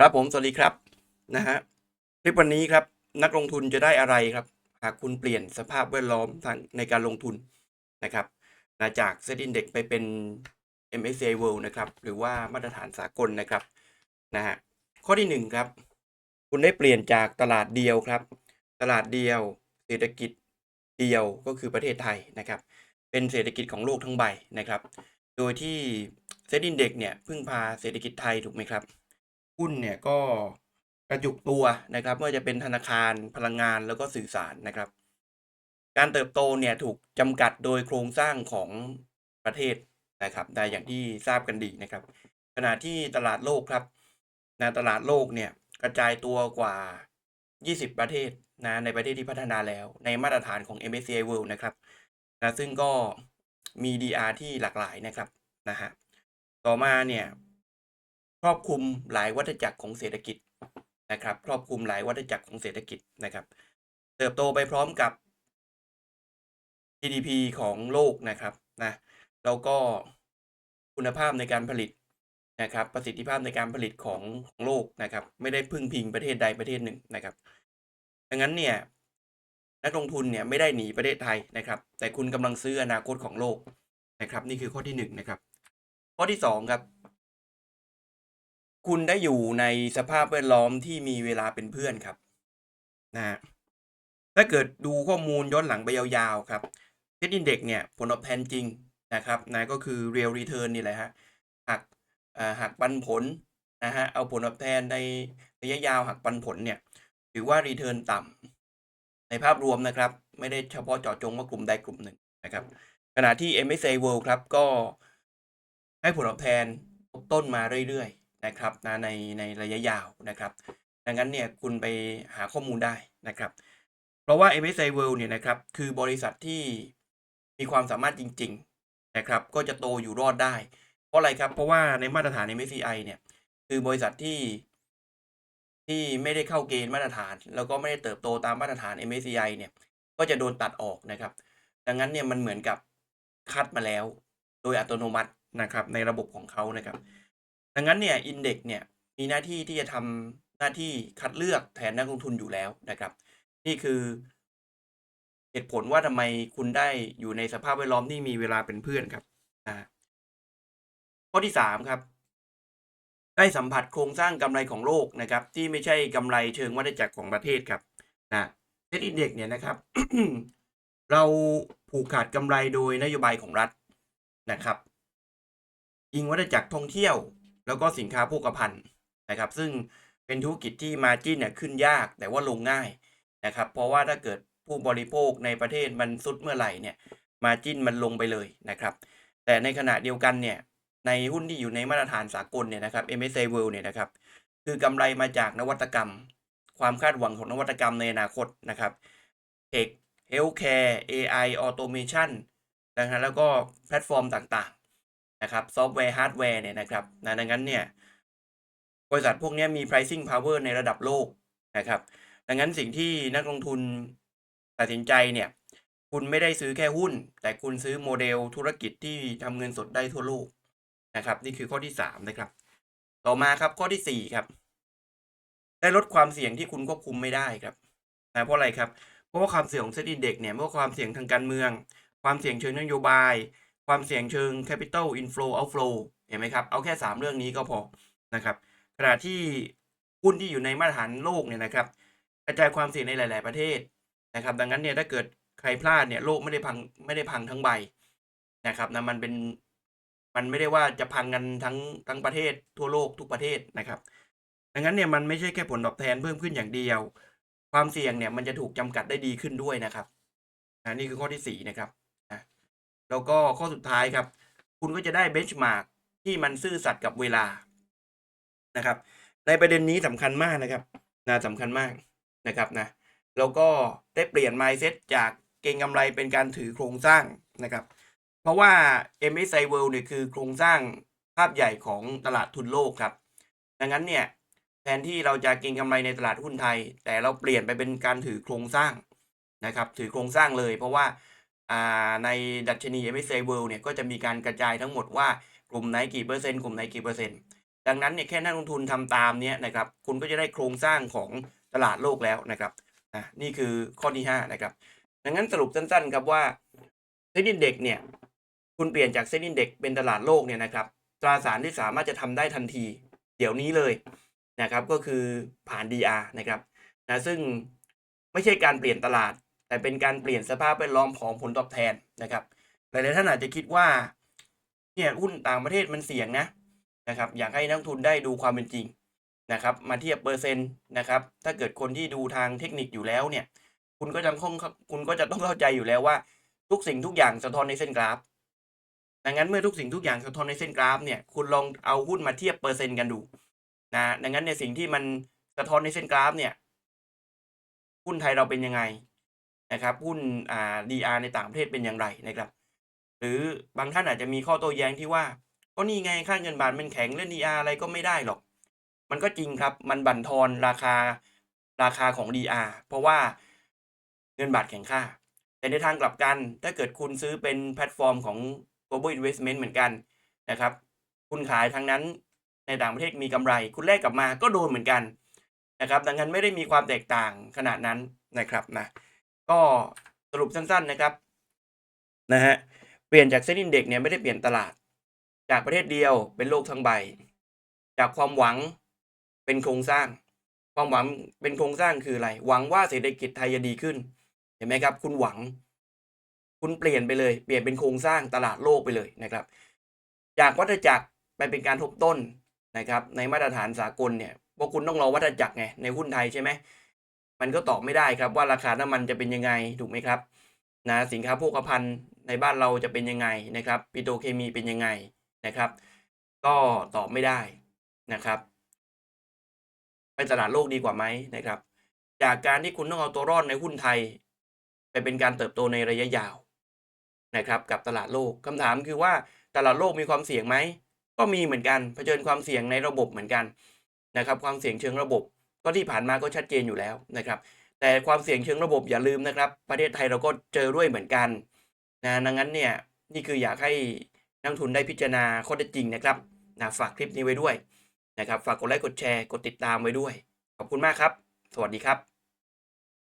ครับผม สวัสดีครับนะฮะคลิปวันนี้ครับ นักลงทุนจะได้อะไรครับ หากคุณเปลี่ยนสภาพแวดล้อมทางในการลงทุนนะครับนะจาก Set Index ไปเป็น MSCI World นะครับ หรือว่ามาตรฐานสากลนะครับนะฮะข้อที่หนึ่งครับ คุณได้เปลี่ยนจากตลาดเดียวครับ ตลาดเดียว เศรษฐกิจเดียวก็คือประเทศไทยนะครับ เป็นเศรษฐกิจของโลกทั้งใบนะครับ โดยที่ Set Index เนี่ยพึ่งพาเศรษฐกิจไทยถูกไหมครับ หุ้นเนี่ยก็กระจุกตัวนะครับไม่ว่าจะเป็นธนาคารพลังงานแล้วก็สื่อสารนะครับ การเติบโตเนี่ยถูกจำกัดโดยโครงสร้างของประเทศนะครับได้อย่างที่ทราบกันดีนะครับ ขณะที่ตลาดโลกครับนะตลาดโลกเนี่ยกระจายตัวกว่า 20 ประเทศนะในประเทศที่พัฒนาแล้ว ในมาตรฐานของ MSCI World นะครับนะซึ่งก็มี DR ที่หลากหลายนะครับนะฮะต่อมาเนี่ย รอบคลุมหลายวัฏจักรของเศรษฐกิจนะครับครอบคลุมหลายวัฏจักรของเศรษฐกิจนะครับ เติบโตไปพร้อมกับ GDP ของโลกนะครับนะแล้วก็คุณภาพในการผลิตนะครับ ประสิทธิภาพในการผลิตของของโลกนะครับ ไม่ได้พึ่งพิงประเทศใดประเทศหนึ่งนะครับ ดังนั้นเนี่ยนักลงทุนเนี่ยไม่ได้หนีประเทศไทยนะครับ แต่คุณกำลังซื้ออนาคตของโลกนะครับ นี่คือข้อที่หนึ่งนะครับ ข้อที่สองครับ คุณได้อยู่ในสภาพแวดล้อมที่มีเวลาเป็นเพื่อนครับนะฮะถ้าเกิดดูข้อมูลย้อนหลังไปยาวๆครับเซ็ตอินเด็กเนี่ยผลตอบแทนจริงนะครับนะก็คือ real return นี่แหละฮะหักอ่าหักปันผลนะฮะเอาผลตอบแทนในระยะยาวหักปันผลเนี่ยถือว่า return ต่ำในภาพรวมนะครับ ไม่ได้เฉพาะเจาะจงว่ากลุ่มใดกลุ่มหนึ่งนะครับ ขณะที่ MSCI World ครับก็ให้ผลตอบแทนต้นมาเรื่อยๆ นะครับนะในในระยะยาวนะครับ ดังนั้นเนี่ยคุณไปหาข้อมูลได้นะครับ เพราะว่า MSCI World เนี่ยนะครับคือบริษัทที่มีความสามารถจริง ๆนะครับ ก็จะโตอยู่รอดได้ เพราะอะไรครับ เพราะว่าในมาตรฐาน MSCI เนี่ยคือบริษัทที่ที่ไม่ได้เข้าเกณฑ์มาตรฐาน แล้วก็ไม่ได้เติบโตตามมาตรฐาน MSCI เนี่ยก็จะโดนตัดออกนะครับ ดังนั้นเนี่ยมันเหมือนกับคัดมาแล้ว โดยอัตโนมัตินะครับในระบบของเขานะครับ ดังนั้นเนี่ยอินเด็กเนี่ยมีหน้าที่ที่จะทำหน้าที่คัดเลือกแทนนักลงทุนอยู่แล้วนะครับ นี่คือเหตุผลว่าทำไมคุณได้อยู่ในสภาพแวดล้อมที่มีเวลาเป็นเพื่อนครับอ่าข้อที่สามครับ ได้สัมผัสโครงสร้างกำไรของโลกนะครับ ที่ไม่ใช่กำไรเชิงวัฏจักรของประเทศครับนะเซ็ตอินเด็กเนี่ยนะครับ เราผูกขาดกำไรโดยนโยบายของรัฐนะครับ ยิงวัฏจักรท่องเที่ยว แล้วก็สินค้าโภคภัณฑ์นะครับ ซึ่งเป็นธุรกิจที่มาจิ้นเนี่ยขึ้นยากแต่ว่าลงง่ายนะครับ เพราะว่าถ้าเกิดผู้บริโภคในประเทศมันสุดเมื่อไหร่เนี่ยมาจิ้นมันลงไปเลยนะครับ แต่ในขณะเดียวกันเนี่ยในหุ้นที่อยู่ในมาตรฐานสากลเนี่ยนะครับ MSCI World เนี่ยนะครับ คือกำไรมาจากนวัตกรรม ความคาดหวังของนวัตกรรมในอนาคตนะครับ Tech Healthcare AI Automation นะฮะแล้วก็แพลตฟอร์มต่าง นะครับซอฟต์แวร์ฮาร์ดแวร์เนี่ยนะครับนะดังนั้นเนี่ยบริษัทพวกนี้มี pricing power ในระดับโลกนะครับ ดังนั้นสิ่งที่นักลงทุนตัดสินใจเนี่ยคุณไม่ได้ซื้อแค่หุ้น แต่คุณซื้อโมเดลธุรกิจที่ทำเงินสดได้ทั่วโลกนะครับ นี่คือข้อที่สามนะครับ ต่อมาครับข้อที่สี่ครับได้ลดความเสี่ยงที่คุณควบคุมไม่ได้ครับนะเพราะอะไรครับเพราะว่าความเสี่ยงของเซ็ตอินเด็กเนี่ยเมื่อความเสี่ยงทางการเมือง ความเสี่ยงเชิงนโยบาย ความเสี่ยงเชิง capital inflow outflow เห็นไหมครับ เอาแค่ 3 เรื่องนี้ก็พอนะครับขณะที่หุ้นที่อยู่ในมาตรฐานโลกเนี่ยนะครับกระจายความเสี่ยงในหลาย ๆ ประเทศนะครับ ดังนั้นเนี่ยถ้าเกิดใครพลาดเนี่ยโลกไม่ได้พังไม่ได้พังทั้งใบนะครับนะมันเป็นมันไม่ได้ว่าจะพังกันทั้งทั้งประเทศทั่วโลกทุกประเทศนะครับ ดังนั้นเนี่ยมันไม่ใช่แค่ผลตอบแทนเพิ่มขึ้นอย่างเดียว ความเสี่ยงเนี่ยมันจะถูกจำกัดได้ดีขึ้นด้วยนะครับนนี่คือข้อที่สี่นะครับ แล้วก็ข้อสุดท้ายครับ คุณก็จะได้เบนช์มาร์กที่มันซื่อสัตย์กับเวลานะครับ ในประเด็นนี้สำคัญมากนะครับนะสำคัญมากนะครับนะแล้วก็ได้เปลี่ยน mindset จากเก็งกำไรเป็นการถือโครงสร้างนะครับ เพราะว่า MSCI World เนี่ยคือโครงสร้างภาพใหญ่ของตลาดทุนโลกครับ ดังนั้นเนี่ยแทนที่เราจะเก็งกำไรในตลาดหุ้นไทย แต่เราเปลี่ยนไปเป็นการถือโครงสร้างนะครับ ถือโครงสร้างเลย เพราะว่า ในดัชนี MSCI World เนี่ยก็จะมีการกระจายทั้งหมดว่ากลุ่มไหนกี่เปอร์เซ็นต์กลุ่มไหนกี่เปอร์เซ็นต์ดังนั้นเนี่ยแค่นักลงทุนทำตามเนี้ยนะครับคุณก็จะได้โครงสร้างของตลาดโลกแล้วนะครับนี่คือข้อที่ห้านะครับดังนั้นสรุปสั้นๆครับว่าเซ็นดินเด็กเนี่ยคุณเปลี่ยนจากเซ็นดินเด็กเป็นตลาดโลกเนี่ยนะครับตราสารที่สามารถจะทำได้ทันที เดี๋ยวนี้เลยนะครับก็คือผ่าน DR นะครับนะซึ่งไม่ใช่การเปลี่ยนตลาด แต่เป็นการเปลี่ยนสภาพแวดล้อมของผลตอบแทนนะครับ หลายๆท่านอาจจะคิดว่าเนี่ยหุ้นต่างประเทศมันเสี่ยงนะนะครับ อยากให้นักทุนได้ดูความเป็นจริงนะครับ มาเทียบเปอร์เซ็นต์นะครับ ถ้าเกิดคนที่ดูทางเทคนิคอยู่แล้วเนี่ย คุณก็จะต้องคุณก็จะต้องเข้าใจอยู่แล้วว่า ทุกสิ่งทุกอย่างสะท้อนในเส้นกราฟ ดังนั้นเมื่อทุกสิ่งทุกอย่างสะท้อนในเส้นกราฟเนี่ย คุณลองเอาหุ้นมาเทียบเปอร์เซ็นต์กันดูนะ ดังนั้นในสิ่งที่มันสะท้อนในเส้นกราฟเนี่ย หุ้นไทยเราเป็นยังไง นะครับหุ้นอ่า DR ในต่างประเทศเป็นอย่างไรนะครับ หรือบางท่านอาจจะมีข้อโต้แย้งที่ว่าก็นี่ไงค่าเงินบาทมันแข็งเล่น DR อะไรก็ไม่ได้หรอก มันก็จริงครับมันบั่นทอนราคาราคาของ DR เพราะว่าเงินบาทแข็งค่า แต่ในทางกลับกันถ้าเกิดคุณซื้อเป็นแพลตฟอร์มของ global investment เหมือนกันนะครับ คุณขายทางนั้นในต่างประเทศมีกำไร คุณแลกกลับมาก็โดนเหมือนกันนะครับ ดังนั้นไม่ได้มีความแตกต่างขนาดนั้นนะครับนะ ก็สรุปสั้นๆนะครับนะฮะเปลี่ยนจากเซ็นดินเด็กเนี่ยไม่ได้เปลี่ยนตลาด จากประเทศเดียวเป็นโลกทั้งใบ จากความหวังเป็นโครงสร้าง ความหวังเป็นโครงสร้างคืออะไร หวังว่าเศรษฐกิจไทยจะดีขึ้น เห็นไหมครับ คุณหวัง คุณเปลี่ยนไปเลย เปลี่ยนเป็นโครงสร้างตลาดโลกไปเลยนะครับ จากวัฏจักรไปเป็นการทบต้นนะครับ ในมาตรฐานสากลเนี่ยพวกคุณต้องรอวัฏจักรไงในหุ้นไทยใช่ไหม มันก็ตอบไม่ได้ครับว่าราคาน้ำมันจะเป็นยังไงถูกไหมครับนะสินค้าโภคภัณฑ์ในบ้านเราจะเป็นยังไงนะครับปิโตรเคมีเป็นยังไงนะครับ ก็ตอบไม่ได้นะครับไปตลาดโลกดีกว่าไหมนะครับ จากการที่คุณต้องเอาตัวรอดในหุ้นไทย ไปเป็นการเติบโตในระยะยาวนะครับ กับตลาดโลกคำถามคือว่าตลาดโลกมีความเสี่ยงไหมก็มีเหมือนกันเผชิญความเสี่ยงในระบบเหมือนกันนะครับ ความเสี่ยงเชิงระบบ ก็ที่ผ่านมาก็ชัดเจนอยู่แล้วนะครับ แต่ความเสี่ยงเชิงระบบอย่าลืมนะครับ ประเทศไทยเราก็เจอด้วยเหมือนกันนะดังนั้นเนี่ยนี่คืออยากให้นักทุนได้พิจารณาข้อเท็จจริงนะครับนะฝากคลิปนี้ไว้ด้วยนะครับ ฝากกดไลค์กดแชร์กดติดตามไว้ด้วย ขอบคุณมากครับ สวัสดีครับ